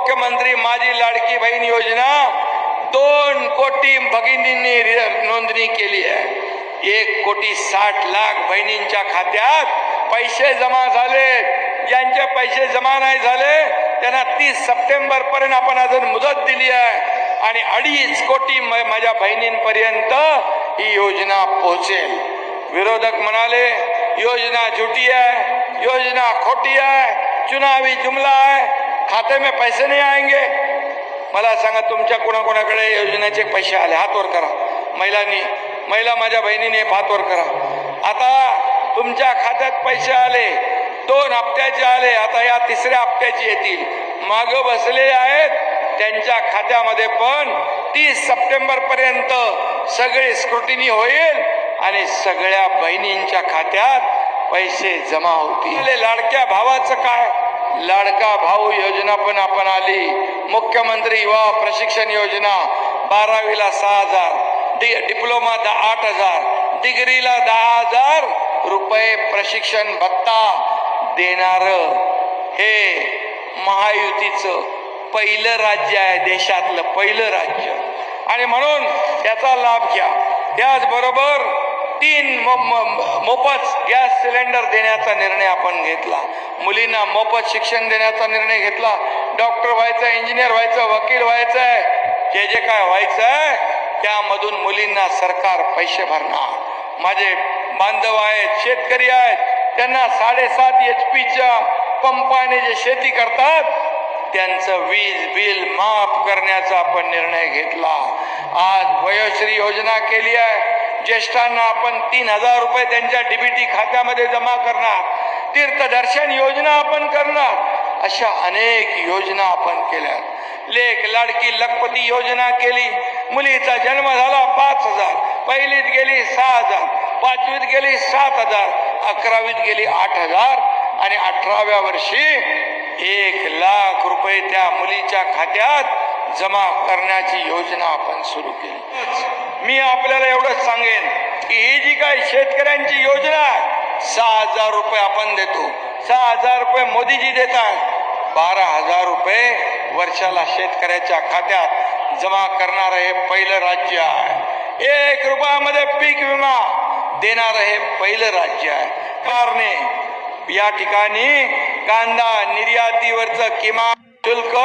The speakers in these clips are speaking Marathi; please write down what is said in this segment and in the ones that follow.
मुख्यमंत्री माझी लाडकी बहीण योजना दोन कोटी भगिनींनी नोंदणी केली आहे. एक कोटी साठ लाख बहिणींच्या खात्यात पैसे जमा झाले. ज्यांचे पैसे जमा नाही झाले त्यांना तीस सप्टेंबर पर्यंत आपण अजून मुदत दिली आहे. आणि अडीच कोटी माझ्या बहिणींपर्यंत ही योजना पोहोचेल. विरोधक म्हणाले योजना झुटी आहे योजना खोटी आहे चुनावी जुमला आहे खाते में पैसे नाही आएंगे। मला सांगा तुमच्या कोणाकोणाकडे योजनेचे पैसे आले? हातवर करा. महिलांनी महिला माझ्या बहिणीने हातवर करा. आता तुमच्या खात्यात पैसे आले दोन हप्त्याचे आले आता या तिसऱ्या हप्त्याचे येतील. माग बसलेले आहेत त्यांच्या खात्यामध्ये पण तीस सप्टेंबर पर्यंत सगळी स्क्रुटिनी होईल आणि सगळ्या बहिणींच्या खात्यात पैसे जमा होतील. लाडक्या भावाचं काय? लाडका भाऊ योजना पण आपण आली. मुख्यमंत्री युवा प्रशिक्षण योजना बारावीला सहा हजार डि डिप्लोमा दहा आठ हजार डिग्रीला दहा हजार रुपये प्रशिक्षण भत्ता देणार. हे महायुतीचं पहिलं राज्य आहे देशातलं पहिलं राज्य. आणि म्हणून त्याचा लाभ घ्या. त्याचबरोबर तीन म- मोफत गॅस सिलेंडर देण्याचा निर्णय आपण घेतला. मुलींना मोफत शिक्षण देण्याचा निर्णय घेतला. डॉक्टर व्हायचं इंजिनियर व्हायचं वकील व्हायचं आहे. जे जे काय व्हायचं आहे त्यामधून मुलींना सरकार पैसे भरणार. माझे बांधव आहेत शेतकरी आहेत त्यांना साडेसात एच पीच्या पंपाने जे शेती करतात त्यांचं वीज बिल माफ करण्याचा आपण निर्णय घेतला. आज वयोश्री योजना केली आहे. ज्येष्ठांना आपण तीन हजार रुपये त्यांच्या डीबीटी खात्यामध्ये जमा करणार. तीर्थदर्शन योजना आपण करणार. अशा अनेक योजना आपण केल्या. लेख लाडकी लखपती योजना केली. मुलीचा जन्म झाला पाच हजार. पहिलीत गेली सहा हजार. पाचवीत गेली सात हजार. अकरावीत गेली आठ हजार. आणि अठराव्या वर्षी एक लाख रुपये त्या मुलीच्या खात्यात जमा करण्याची योजना आपण सुरू केली. मी आपल्याला एवढंच सांगेन की ही जी काही शेतकऱ्यांची योजना आहे सहा हजार रुपये आपण देतो. सहा हजार रुपये मोदीजी देतात. बारा हजार रुपये वर्षाला शेतकऱ्याच्या खात्यात जमा करणार हे पहिलं राज्य आहे. एक रुपयामध्ये पीक विमा देणार हे पहिलं राज्य आहे. कारणे या ठिकाणी कांदा निर्यातीवरचं किमान शुल्क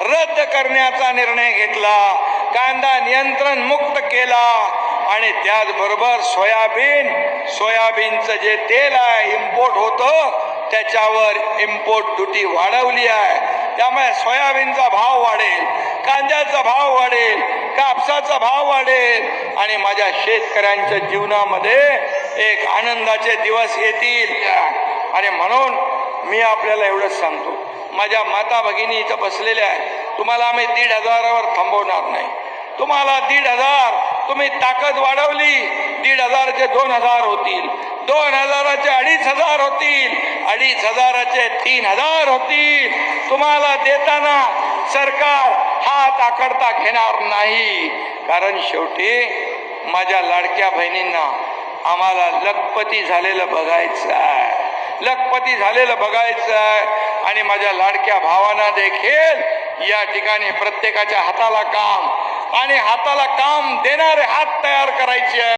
रद्द करण्याचा निर्णय घेतला. कांदा नियंत्रण मुक्त केला. आणि त्याचबरोबर सोयाबीन सोयाबीनचं जे तेल आहे इम्पोर्ट होतं त्याच्यावर इम्पोर्ट ड्युटी वाढवली आहे. त्यामुळे सोयाबीनचा भाव वाढेल कांद्याचा भाव वाढेल कापसाचा भाव वाढेल. आणि माझ्या शेतकऱ्यांच्या जीवनामध्ये एक आनंदाचे दिवस येतील. आणि म्हणून मी आपल्याला एवढंच सांगतो. माझ्या माता भगिनी इथं बसलेल्या आहेत. तुम्हाला आम्ही दीड हजारावर थांबवणार नाही. तुम्हाला दीड हजार तुम्ही ताकद वाढवली दीड हजारचे दोन हजार होतील. दोन हजाराचे अडीच हजार होतील. अडीच हजाराचे तीन हजार होतील. तुम्हाला देताना सरकार हात आकडता घेणार नाही. कारण शेवटी माझ्या लाडक्या बहिणींना आम्हाला लखपती झालेलं बघायचं आहे. लखपती झालेलं बघायचं आहे आणि माझ्या लाडक्या भावांना देखील या ठिकाणी प्रत्येकाच्या हाताला काम. आणि हाताला काम देणारे हात तयार करायचे आहे